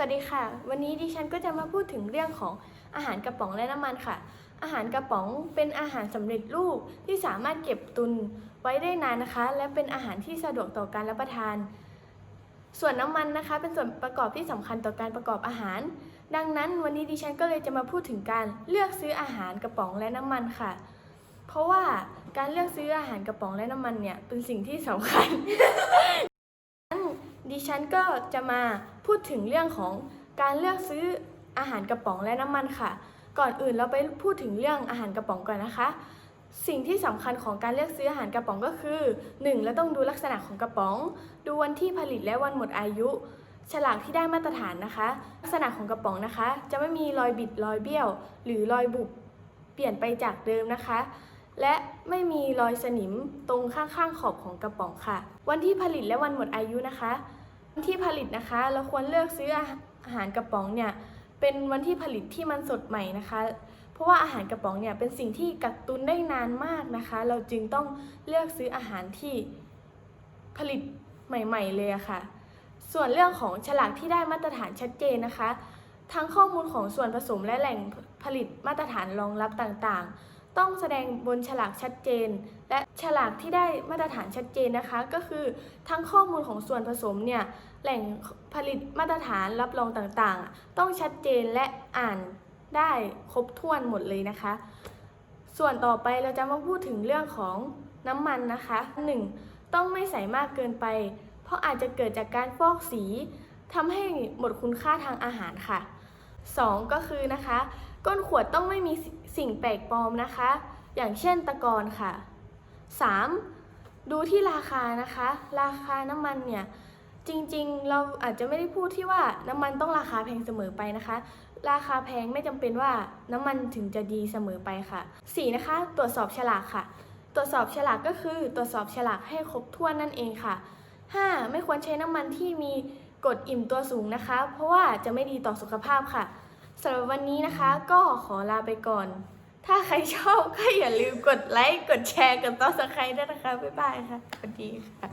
สวัสดีค่ะ วันนี้ดิฉันก็จะมาพูดถึงเรื่องของอาหารกระป๋องและน้ำมันค่ะ อาหารกระป๋องเป็นอาหารสำเร็จรูปที่สามารถเก็บตุนไว้ได้นานนะคะ และเป็นอาหารที่สะดวกต่อการรับประทาน ส่วนน้ำมันนะคะ เป็นส่วนประกอบที่สำคัญต่อการประกอบอาหาร ดังนั้นวันนี้ดิฉันก็เลยจะมาพูดถึงการเลือกซื้ออาหารกระป๋องและน้ำมันค่ะ เพราะว่าการเลือกซื้ออาหารกระป๋องและน้ำมันเนี่ยเป็นสิ่งที่สำคัญ ฉันก็จะมาพูดถึงเรื่องของการเลือกซื้ออาหารกระป๋องและน้ำมันค่ะ ก่อนอื่นเราไปพูดถึงเรื่องอาหารกระป๋องก่อนนะคะ สิ่งที่สำคัญของการเลือกซื้ออาหารกระป๋องก็คือ 1. เราต้องดูลักษณะของกระป๋อง ดูวันที่ผลิตและวันหมดอายุ ฉลากที่ได้มาตรฐานนะคะ ลักษณะของกระป๋องนะคะ จะไม่มีรอยบิดรอยเบี้ยว หรือรอยบุบเปลี่ยนไปจากเดิมนะคะและไม่มีรอยสนิมตรงข้างๆขอบของกระป๋องค่ะ วันที่ผลิตและวันหมดอายุนะคะ ที่ผลิตนะคะ เราควรเลือกซื้ออาหารกระป๋องเนี่ยเป็นวันที่ผลิตที่มันสดใหม่นะคะ เพราะว่าอาหารกระป๋องเนี่ยเป็นสิ่งที่กักตุนได้นานมากนะคะ เราจึงต้องเลือกซื้ออาหารที่ผลิตใหม่ ๆ เลยะค่ะ ส่วนเรื่องของฉลากที่ได้มาตรฐานชัดเจนนะคะ ทั้งข้อมูลของส่วนผสมและแหล่งผลิตมาตรฐานรองรับต่างๆ ต้องแสดงบนฉลากชัดเจน และฉลากที่ได้มาตรฐานชัดเจนนะคะ ก็คือทั้งข้อมูลของส่วนผสมเนี่ยแหล่งผลิตมาตรฐานรับรองต่างๆ ต้องชัดเจนและอ่านได้ครบถ้วนหมดเลยนะคะ ส่วนต่อไปเราจะมาพูดถึงเรื่องของน้ำมันนะคะ 1. ต้องไม่ใส่มากเกินไป เพราะอาจจะเกิดจากการฟอกสีทำให้หมดคุณค่าทางอาหารค่ะ 2. ก็คือนะคะ ก้นขวดต้องไม่มีสิ่งแปลกปลอมนะคะ อย่างเช่นตะกอนค่ะ 3. ดูที่ราคานะคะ ราคาน้ำมันเนี่ยจริงๆ เราอาจจะไม่ได้พูดที่ว่าน้ำมันต้องราคาแพงเสมอไปนะคะ ราคาแพงไม่จำเป็นว่าน้ำมันถึงจะดีเสมอไปค่ะ 4. นะคะ ตรวจสอบฉลากค่ะ ตรวจสอบฉลากก็คือ ตรวจสอบฉลากให้ครบถ้วนนั่นเองค่ะ 5. ไม่ควรใช้น้ำมันที่มี กดอิ่มตัวสูงนะคะ เพราะว่าจะไม่ดีต่อสุขภาพค่ะสำหรับวันนี้นะคะก็ขอลาไปก่อน ถ้าใครชอบก็อย่าลืมกดไลค์ กดแชร์ กดต้อสไครต์ด้วยนะคะ บ๊ายบายค่ะสวัสดีค่ะ